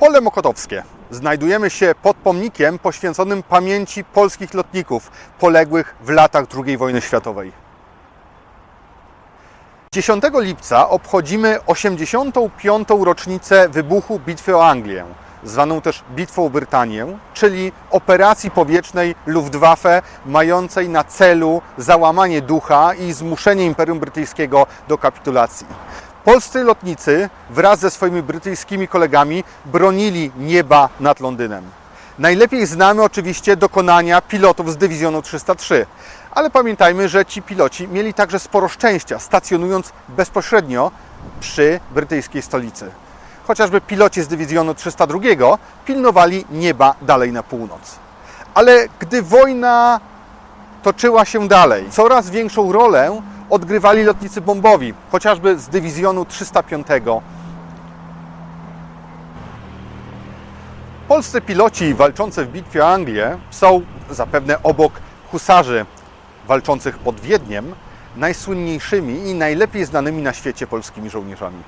Pole Mokotowskie. Znajdujemy się pod pomnikiem poświęconym pamięci polskich lotników poległych w latach II wojny światowej. 10 lipca obchodzimy 85. rocznicę wybuchu Bitwy o Anglię, zwaną też Bitwą o Brytanię, czyli operacji powietrznej Luftwaffe mającej na celu załamanie ducha i zmuszenie Imperium Brytyjskiego do kapitulacji. Polscy lotnicy wraz ze swoimi brytyjskimi kolegami bronili nieba nad Londynem. Najlepiej znamy oczywiście dokonania pilotów z dywizjonu 303, ale pamiętajmy, że ci piloci mieli także sporo szczęścia, stacjonując bezpośrednio przy brytyjskiej stolicy. Chociażby piloci z dywizjonu 302 pilnowali nieba dalej na północ. Ale gdy wojna toczyła się dalej, coraz większą rolę odgrywali lotnicy bombowi, chociażby z dywizjonu 305 Polscy piloci walczący w bitwie o Anglię są zapewne obok husarzy walczących pod Wiedniem najsłynniejszymi i najlepiej znanymi na świecie polskimi żołnierzami.